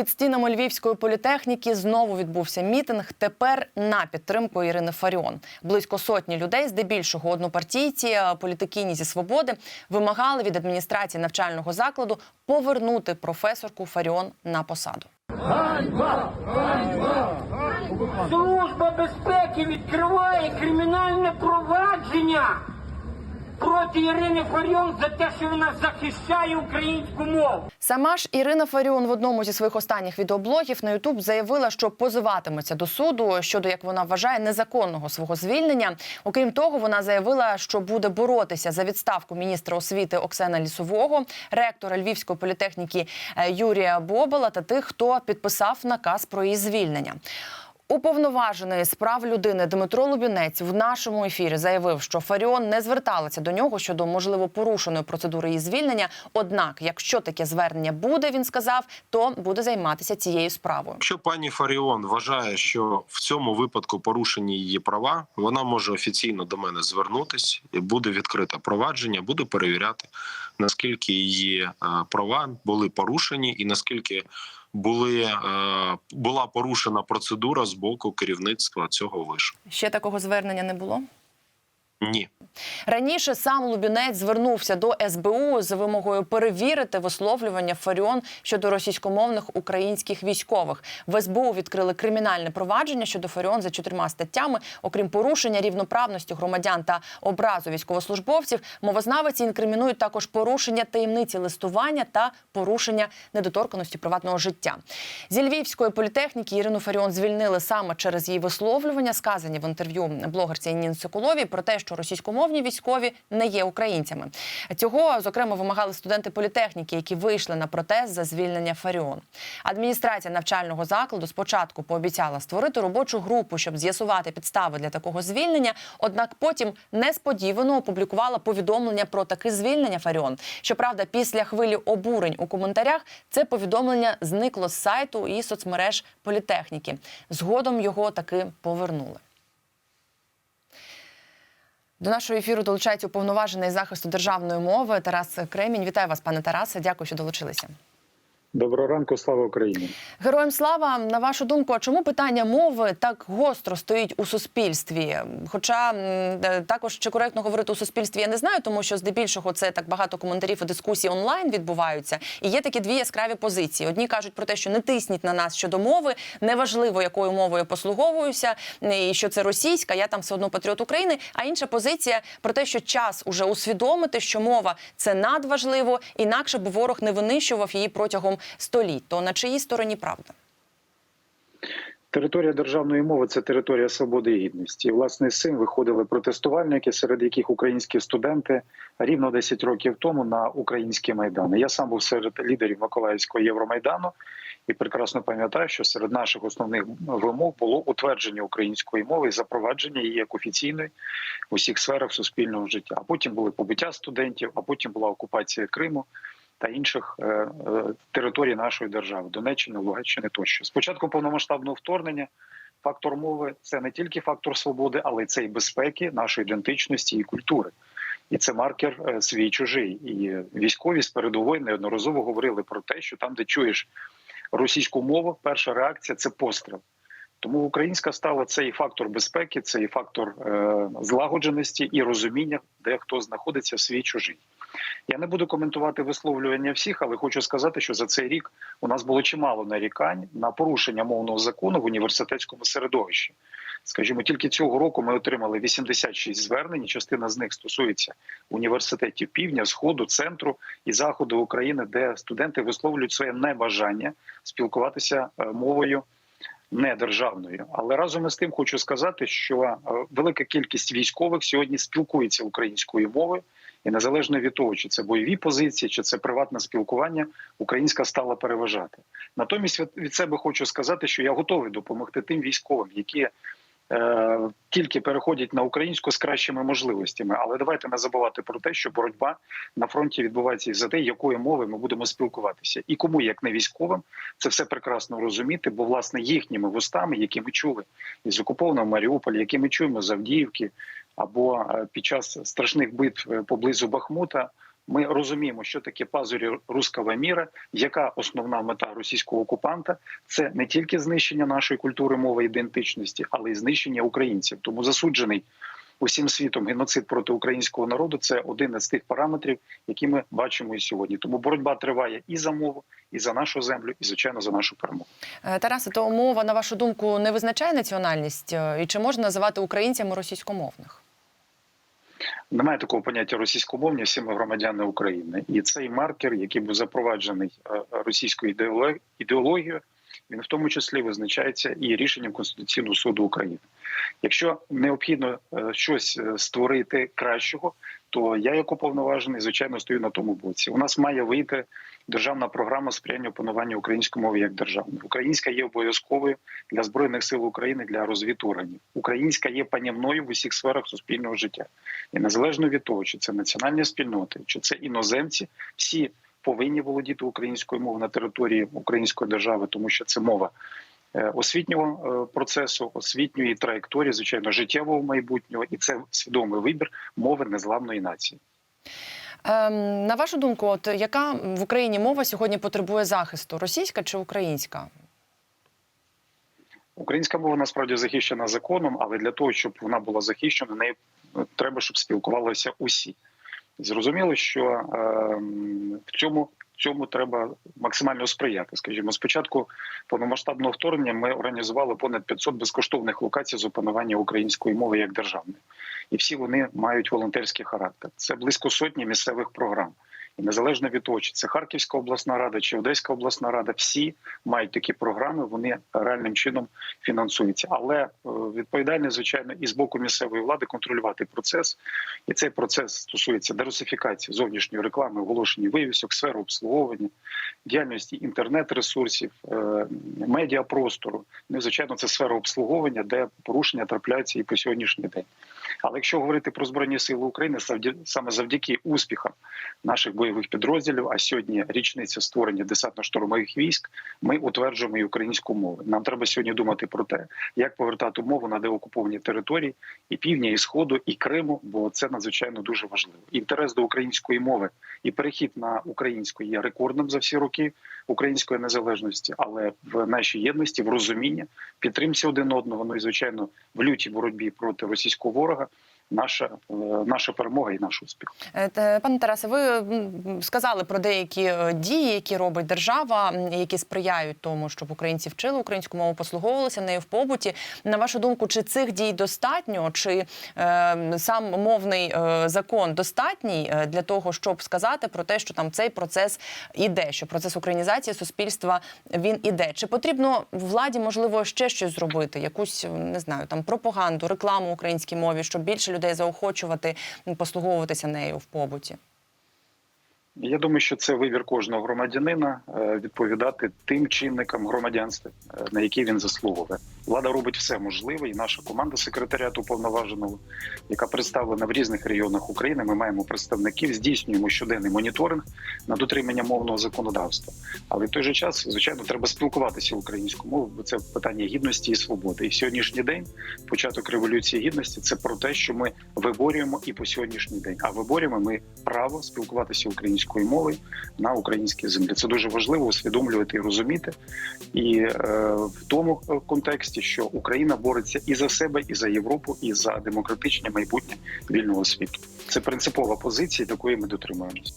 Під стінами Львівської політехніки знову відбувся мітинг. Тепер на підтримку Ірини Фаріон. Близько сотні людей, здебільшого однопартійці, е, політикині зі свободи, вимагали від адміністрації навчального закладу повернути професорку Фаріон на посаду. Служба безпеки відкриває кримінальне провадження проти Ірини Фаріон за те, що вона захищає українську мову. Сама ж Ірина Фаріон в одному зі своїх останніх відеоблогів на Ютуб заявила, що позиватиметься до суду щодо, як вона вважає, незаконного свого звільнення. Окрім того, вона заявила, що буде боротися за відставку міністра освіти Оксана Лісового, ректора Львівської політехніки е, Юрія Бобала та тих, хто підписав наказ про її звільнення. Уповноважений з прав людини Дмитро Лубінець в нашому ефірі заявив, що Фаріон не зверталася до нього щодо можливо порушеної процедури її звільнення. Однак, якщо таке звернення буде, він сказав, то буде займатися цією справою. Якщо пані Фаріон вважає, що в цьому випадку порушені її права, вона може офіційно до мене звернутись і буде відкрите провадження, буду перевіряти наскільки її е, права були порушені, і наскільки були е, була порушена процедура з боку керівництва цього вишу. Ще такого звернення не було. Ні. Раніше сам Лубінець звернувся до СБУ з вимогою перевірити висловлювання Фаріон щодо російськомовних українських військових. В СБУ відкрили кримінальне провадження щодо Фаріон за чотирма статтями. Окрім порушення рівноправності громадян та образу військовослужбовців, мовознавиці інкримінують також порушення таємниці листування та порушення недоторканості приватного життя. Зі Львівської політехніки Ірину Фаріон звільнили саме через її висловлювання, сказані в інтерв'ю блогерці Ніни Соколовій про те, що російськомовні військові не є українцями. Цього зокрема вимагали студенти політехніки, які вийшли на протест за звільнення Фаріон. Адміністрація навчального закладу спочатку пообіцяла створити робочу групу, щоб з'ясувати підстави для такого звільнення. Однак потім несподівано опублікувала повідомлення про таке звільнення Фаріон. Щоправда, після хвилі обурень у коментарях це повідомлення зникло з сайту і соцмереж політехніки. Згодом його таки повернули. До нашого ефіру долучається уповноважений захисту державної мови Тарас Кремінь. Вітаю вас, пане Тарасе. Дякую, що долучилися. Доброго ранку, слава Україні. Героям слава. На вашу думку, а чому питання мови так гостро стоїть у суспільстві? Хоча е, також чи коректно говорити у суспільстві, я не знаю, тому що здебільшого це так багато коментарів і дискусій онлайн відбуваються. І є такі дві яскраві позиції. Одні кажуть про те, що не тисніть на нас щодо мови, неважливо, якою мовою послуговуюся, і що це російська, я там все одно патріот України. А інша позиція про те, що час уже усвідомити, що мова це надважливо, інакше б ворог не винищував її протягом століть. То на чиїй стороні правда? Територія державної мови це територія свободи і гідності. І, власне, з цим виходили протестувальники, серед яких українські студенти рівно 10 років тому на українські майдани. Я сам був серед лідерів Миколаївського Євромайдану і прекрасно пам'ятаю, що серед наших основних вимог було утвердження української мови і запровадження її як офіційної в усіх сферах суспільного життя. А потім були побиття студентів, а потім була окупація Криму. Та інших е, е, територій нашої держави Донеччини, Луганщини тощо. Спочатку повномасштабного вторгнення фактор мови це не тільки фактор свободи, але й це і безпеки, нашої ідентичності і культури. І це маркер е, свій чужий. І військові з передової неодноразово говорили про те, що там, де чуєш російську мову, перша реакція це постріл. Тому українська стала це і фактор безпеки, це і фактор е, злагодженості і розуміння, де хто знаходиться свій чужий. Я не буду коментувати висловлювання всіх, але хочу сказати, що за цей рік у нас було чимало нарікань на порушення мовного закону в університетському середовищі. Скажімо, тільки цього року ми отримали 86 звернень. Частина з них стосується університетів півдня, сходу, центру і заходу України, де студенти висловлюють своє небажання спілкуватися е, мовою не державною. Але разом із тим хочу сказати, що е, велика кількість військових сьогодні спілкується українською мовою. І незалежно від того, чи це бойові позиції, чи це приватне спілкування, українська стала переважати. Натомість від, себе хочу сказати, що я готовий допомогти тим військовим, які тільки переходять на українську з кращими можливостями. Але давайте не забувати про те, що боротьба на фронті відбувається і за те, якою мовою ми будемо спілкуватися, і кому, як не військовим, це все прекрасно розуміти, бо власне їхніми вустами, які ми чули із окупованого Маріуполя, які ми чуємо з Авдіївки або е, під час страшних битв е, поблизу Бахмута, Ми розуміємо, що таке пазурі руського міра, яка основна мета російського окупанта це не тільки знищення нашої культури, мови ідентичності, але й знищення українців. Тому засуджений усім світом геноцид проти українського народу це один із тих параметрів, які ми бачимо і сьогодні. Тому боротьба триває і за мову, і за нашу землю, і звичайно за нашу перемогу. Е, Тарасе, то мова, на вашу думку, не визначає національність? Е, І чи можна називати українцями російськомовних? Немає такого поняття російськомовні, всі ми громадяни України, і цей маркер, який був запроваджений е, російською ідеолог- ідеологією, він в тому числі визначається і рішенням Конституційного суду України. Якщо необхідно е, щось е, створити кращого, то я, як уповноважений, звичайно, стою на тому боці. У нас має вийти державна програма сприяння опануванню української мови як державної. Українська є обов'язковою для збройних сил України для розвідувань. Українська є панівною в усіх сферах суспільного життя. І незалежно від того, чи це національні спільноти, чи це іноземці, всі повинні володіти українською мовою на території української держави, тому що це мова освітнього е, процесу, освітньої траєкторії, звичайно, життєвого майбутнього, і це свідомий вибір мови незламної нації. Ем, на вашу думку, от яка в Україні мова сьогодні потребує захисту? Російська чи українська? Українська мова насправді захищена законом, але для того, щоб вона була захищена, нею е, треба, щоб спілкувалися усі. Зрозуміло, що ем, в цьому цьому треба максимально сприяти. Скажімо, спочатку повномасштабного вторгнення ми організували понад 500 безкоштовних локацій з опанування української мови як державної, і всі вони мають волонтерський характер. Це близько сотні місцевих програм. Незалежно від того, чи це Харківська обласна рада чи Одеська обласна рада, всі мають такі програми. Вони реальним чином фінансуються. Але е, відповідальність, звичайно, і з боку місцевої влади контролювати процес. І цей процес стосується дерусифікації зовнішньої реклами, оголошення вивісок, сфери обслуговування, діяльності інтернет-ресурсів, е, медіапростору. Ну, звичайно, це сфера обслуговування, де порушення трапляються і по сьогоднішній день. Але якщо говорити про збройні сили України, саме завдяки успіхам наших бойових підрозділів, а сьогодні річниця створення десантно-штурмових військ, ми утверджуємо і українську мову. Нам треба сьогодні думати про те, як повертати мову на деокуповані території і півдня, і сходу, і Криму, бо це надзвичайно дуже важливо. Інтерес до української мови і перехід на українську є рекордним за всі роки української незалежності, але в нашій єдності, в розумінні, підтримці один одного, ну і звичайно в лютій боротьбі проти російського ворога. Jahre. Наша е, наша перемога і наш успіх. Е, Пане Тарасе, ви сказали про деякі е, дії, які робить держава, які сприяють тому, щоб українці вчили українську мову, послуговувалися нею в побуті. На вашу думку, чи цих дій достатньо, чи е, сам мовний закон достатній для того, щоб сказати про те, що там цей процес іде, що процес українізації суспільства він іде? Чи потрібно владі можливо ще щось зробити? Якусь не знаю, там пропаганду, рекламу українській мові, щоб більше людей заохочувати послуговуватися нею в побуті? Я думаю, що це вибір кожного громадянина е, відповідати тим чинникам громадянства, е, на які він заслуговує. Влада робить все можливе, і наша команда секретаріату уповноваженого, яка представлена в різних регіонах України. Ми маємо представників, здійснюємо щоденний моніторинг на дотримання мовного законодавства. Але в той же час, звичайно, треба спілкуватися українською мовою, бо це питання гідності і свободи. І сьогоднішній день, початок революції гідності, це про те, що ми виборюємо і по сьогоднішній день. А виборюємо ми право спілкуватися українською мовою на українській землі. Це дуже важливо усвідомлювати і розуміти. І е, в тому е, контексті, що Україна бореться і за себе, і за Європу, і за демократичне майбутнє вільного світу. Це принципова позиція, до якої ми дотримуємося.